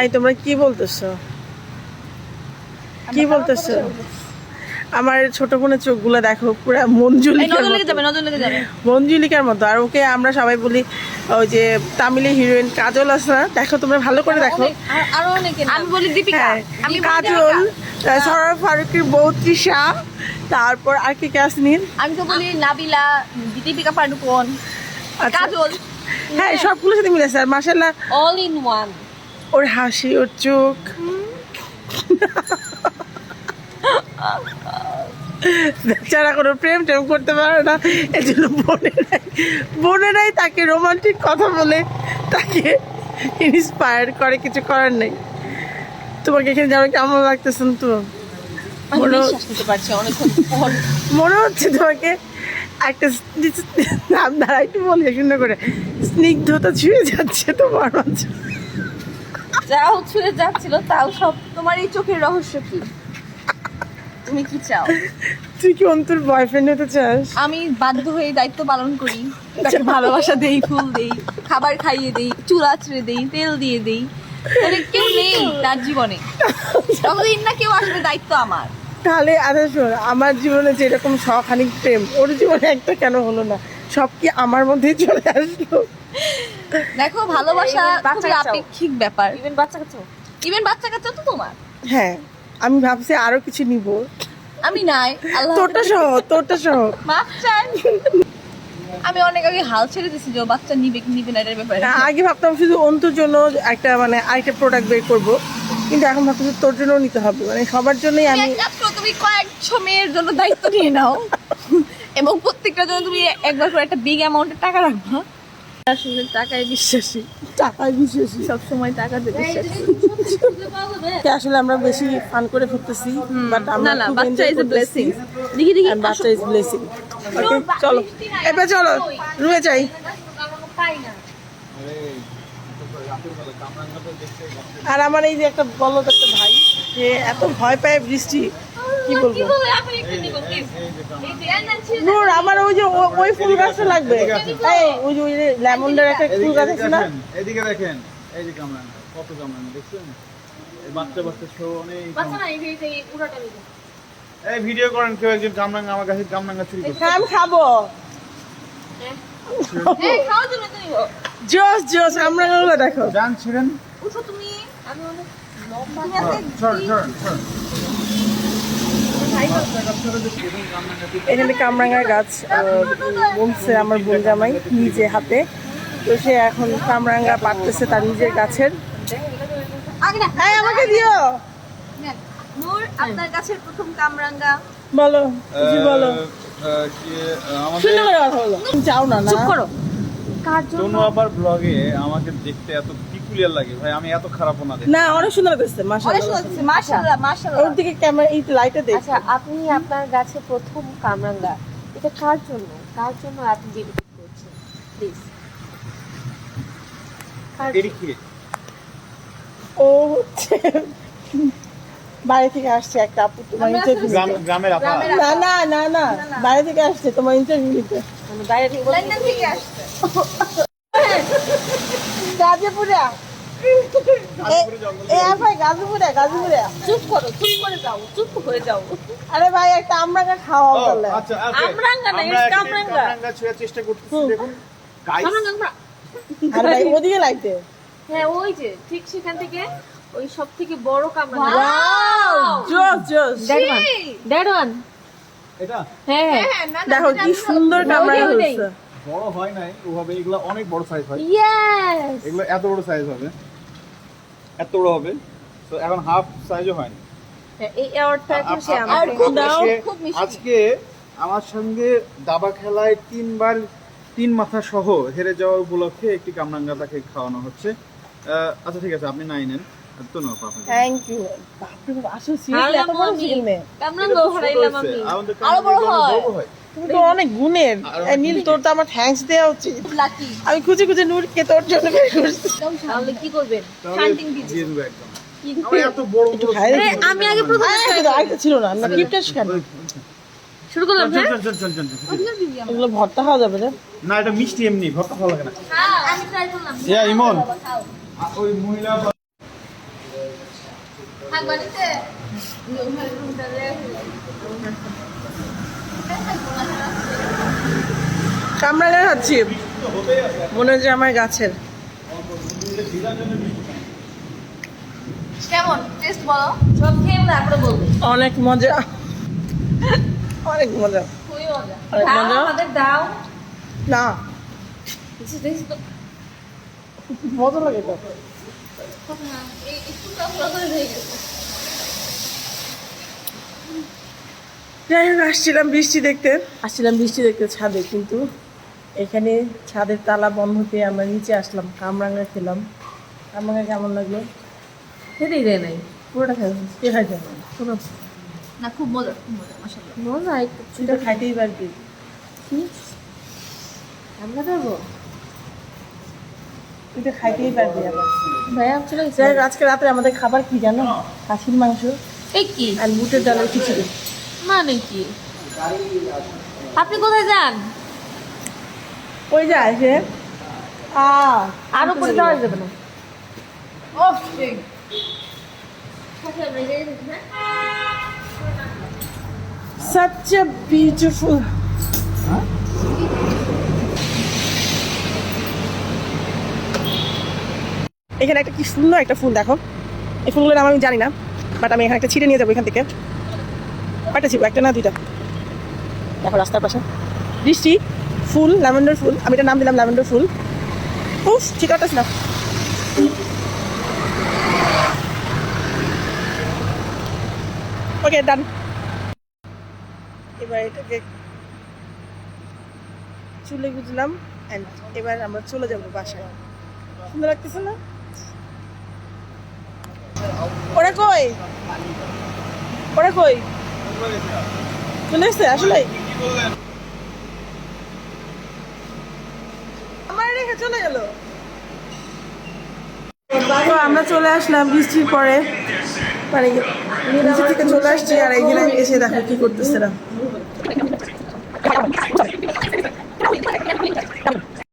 এই তোমরা কি বলতেছো? কি বলতেছো? আমার ছোট বোনের চোখগুলো দেখো পুরো মঞ্জুলিকার মঞ্জুলিকার মতো। আর ওকে আমরা সবাই বলি ওই যে তামিলি হিরোইন কাজল আছে না দেখো তোমরা ভালো করে দেখো। অনেক- আর- আরও অনেকে আমি বলি দীপিকা। হ্যাঁ আমি কাজল। সরব ফারুকের বউ তৃষা তারপর আর কি কাসনিন আমি তো বলি নাবিলা দীপিকা পাডুকোন আচ্ছা। কাজল। হ্যাঁ সবগুলোর সাথে মিলেছে আর মাসাল্লাহ অল ইন ওয়ান ওর হাসি ওর চোখ। বেচারা কোনো প্রেম টেম করতে পারে না এই জন্য বোনেরাই বোনেরাই তাকে রোমান্টিক কথা বলে তাকে ইন্সপায়ার করে কিছু করার নেই। তোমাকে এখানে যেন কেমন লাগতেছেন তো? মনে- মনে হচ্ছে তোমাকে একটা নাম দ্বারা একটু বলি সুন্দর করে। স্নিগ্ধতা ছুঁয়ে যাচ্ছে তোমার মাঝে। যাও ছুঁয়ে যাচ্ছিল তাও সব তোমার এই চোখের রহস্য কি? তুমি কি চাও? তুই কি অন্তর বয়ফ্রেন্ড হতে চাস? আমি বাধ্য হয়ে দায়িত্ব পালন করি। তাকে ভালোবাসা দেই ফুল দেই খাবার খাইয়ে দেই চুল আছড়ে দেই তেল দিয়ে দেই। মানে কেউ নেই তার জীবনে। ততদিন না কেউ আসবে দায়িত্ব আমার। তাহলে আচ্ছা শোন আমার জীবনে যেরকম শখানিক প্রেম ওর জীবনে একটা কেন হলো না? সব কি আমার মধ্যেই চলে আসলো? দেখো ভালোবাসা খুবই আপেক্ষিক ব্যাপার। ইভেন বাচ্চা কাচ্চা ইভেন বাচ্চা কাচ্চা তো তোমার। হ্যাঁ আমি ভাবছি আরও কিছু নিব। আমি নাই আল্লাহ। তোরটা সহ তোরটা সহ। মাপ আমি অনেক আগে হাল ছেড়ে দিয়েছি যে বাচ্চা নিবে কি নিবে না এটার ব্যাপারে। আগে ভাবতাম শুধু অন্তর জন্য একটা মানে আরেকটা প্রোডাক্ট বের করব। কিন্তু এখন ভাবতেছি তোর জন্য নিতে হবে। মানে সবার জন্যই আমি তুমি কয়েকশো মেয়ের জন্য দায়িত্ব নিয়ে নাও। এবং প্রত্যেকটা জন্য তুমি একবার করে একটা বিগ অ্যামাউন্টের টাকা রাখবা। আসলে টাকায় বিশ্বাসী। টাকায় বিশেষই সবসময় টাকাতে বিশ্বাসী। আসলে আমরা বেশি ফান করে ফেলতেছি বাট আমরা না না বাচ্চা ইজ এ ব্লেসিং দেখি দেখি বাচ্চা ইজ ব্লেসিং ওকে চলো। এবার চলো রুমে যাই। আর আমার এই যে একটা বলদ একটা ভাই যে এত ভয় পায় বৃষ্টি। কি বলব? নূর আমার ওই যে ওই ফুল গাছটা লাগবে। এই ওই যে ওই একটা ফুল গাছ আছে না? দেখেন এদিকে দেখেন। এই যে কামরাঙ্গা কত কামরাঙ্গা দেখছেন? বাচ্চা বাচ্চা শো অনেক এই ভিডিও করেন কেউ একজন কামরাঙ্গা আমার কাছে কামরাঙ্গা চুরি করছে। হ্যাঁ আমি খাব। জোস জোস আমরা দেখো। জান ছিলেন উঠো তুমি আমি অনেক সর সর সর এখানে কামরাঙ্গা গাছ বলছে আমার বোন জামাই নিজে হাতে। তো সে এখন কামরাঙ্গা পাততেছে তার নিজের গাছের। হ্যাঁ আমাকে দিও। আপনার কাছের প্রথম কামরাঙ্গা। বলো কিছু বলো। চাও না না। চুপ করো। তনু আপার ব্লগে আমাকে দেখতে এত পিকুলিয়ার লাগে। ভাই আমি এত খারাপও না দেখি না অনেক সুন্দর করছে অনেক মাশাআল্লাহ মাশাআল্লাহ মাশাআল্লাহ। ওর দিকে ক্যামেরা এই লাইটে দেখ। আচ্ছা আপনি আপনার গাছে প্রথম কামরাঙ্গা এটা কার জন্য? কার জন্য আপনি ডেডিকেট করছেন? প্লিজ ও হচ্ছে বাইরে থেকে আসছে একটা আপু তোমার ইন্টারভিউ গ্রামের আপা। না না না না বাইরে থেকে আসছে তোমার ইন্টারভিউ নিতে। মানে বাইরে থেকে থেকে আসছে। গাজীপুরে। ভাই গাজীপুরে গাজীপুরে। চুপ করো চুপ করে যাও চুপ হয়ে যাও। আরে ভাই একটা আমরাকে খাওয়া তাহলে আচ্ছা না, আমরা it's একটি কামরাঙ্গা। কামরাঙ্গা চেষ্টা করতেছি দেখুন। গাইস আর ভাই ওদিকে লাইতে হ্যাঁ ওই যে ঠিক সেখান থেকে ওই সব থেকে বড় কামরাঙ্গা। জোস জোস দ্যাট ওয়ান দ্যাট ওয়ান এটা? হ্যাঁ হ্যাঁ। দেখো কি সুন্দর। কামরা। হচ্ছে বড় হয় নাই ওভাবে এগুলো অনেক বড় সাইজ হয়। ইয়েস এগুলো এত বড় সাইজ হবে এত বড় হবে তো এখন হাফ সাইজও হয়নি এই সে খুব আজকে- আমার সঙ্গে দাবা খেলায় তিনবার তিন মাথা সহ হেরে যাওয়া উপলক্ষে একটি কামরাঙ্গা তাকে খাওয়ানো হচ্ছে। আচ্ছা ঠিক আছে আপনি নাই নেন তো পাপা থ্যাংক ইউ বাপরে বাপ আসলে সিরিয়াসলি এত বড় ছিল কামরাঙ্গা হারাইলাম আমি। আরও বড় হয়। হয় তুমি তো অনেক গুণের। নীল তোর তো আমার থ্যাঙ্কস দেওয়া উচিত। আমি খুঁজে খুঁজে নূরকে তোর জন্য বের করছি। তাহলে কি করবেন? শান্তিং দিচ্ছি। দিয়ে দেবো একদম। আমার এত বড় বড় খাই আমি আগে প্রথমে ছিল না আমরা কেন? শুরু করলাম চল, হ্যাঁ? চল, চল, চল, চল, চল। এগুলো ভর্তা খাওয়া যাবে না না এটা মিষ্টি এমনি ভর্তা ভালো লাগে না। আমি ট্রাই করলাম। ইয়া, ইমন। ওই মহিলা বাড়িতে। কামরাঙা খাচ্ছি মনে হচ্ছে আমার গাছের। কেমন? টেস্ট বলো। সব খেয়ে তারপরে বলবে। অনেক মজা। অনেক মজা। খুবই মজা। অনেক দাও মজা। আমাদের দাও। না। মজা লাগে তো। হ্যাঁ, যাই হোক আসছিলাম বৃষ্টি দেখতে। আসছিলাম বৃষ্টি দেখতে ছাদে কিন্তু এখানে ছাদের তালা বন্ধ পেয়ে আমরা নিচে আসলাম কামরাঙ্গা খেলাম। কামরাঙ্গা কেমন লাগল? খেতেই দেয় নাই। পুরোটা খাই কে খাইতে হবে পুরো। না খুব মজা খুব মজা মাশাআল্লাহ। মজা একটু তুই তো খাইতেই পারবি। আমরা যাব তুই তো খাইতেই পারবি আবার। ভাইয়া চলে আজকে রাতে আমাদের খাবার কি জানো? খাসির মাংস এই কি? আর বুটের ডালের খিচুড়ি। মানে কি? আপনি কোথায় যান? ওই যায় সে? আ আরও করে যাওয়া যাবে না। such a beautiful এখানে একটা কি সুন্দর একটা ফুল দেখো। এই ফুলগুলোর নাম আমি জানি না বাট আমি এখানে একটা ছিঁড়ে নিয়ে যাব এখান থেকে। কয়টা ছিল একটা না দুইটা? দেখো রাস্তার পাশে। বৃষ্টি। ফুল, ল্যাভেন্ডার ফুল। আমি এটা নাম দিলাম ল্যাভেন্ডার ফুল। উফ আছে না। ওকে ডান এবার এটাকে চুলে গুজলাম অ্যান্ড এবার আমরা চলে যাব বাসায়। সুন্দর লাগতেছে না? ওরা কই? ওরা কই? চলে এসছে আসলে চলে গেল। তো আমরা চলে আসলাম বৃষ্টির পরে। মানে থেকে চলে আসছি আর এখানে এসে দেখো কি করতেছে না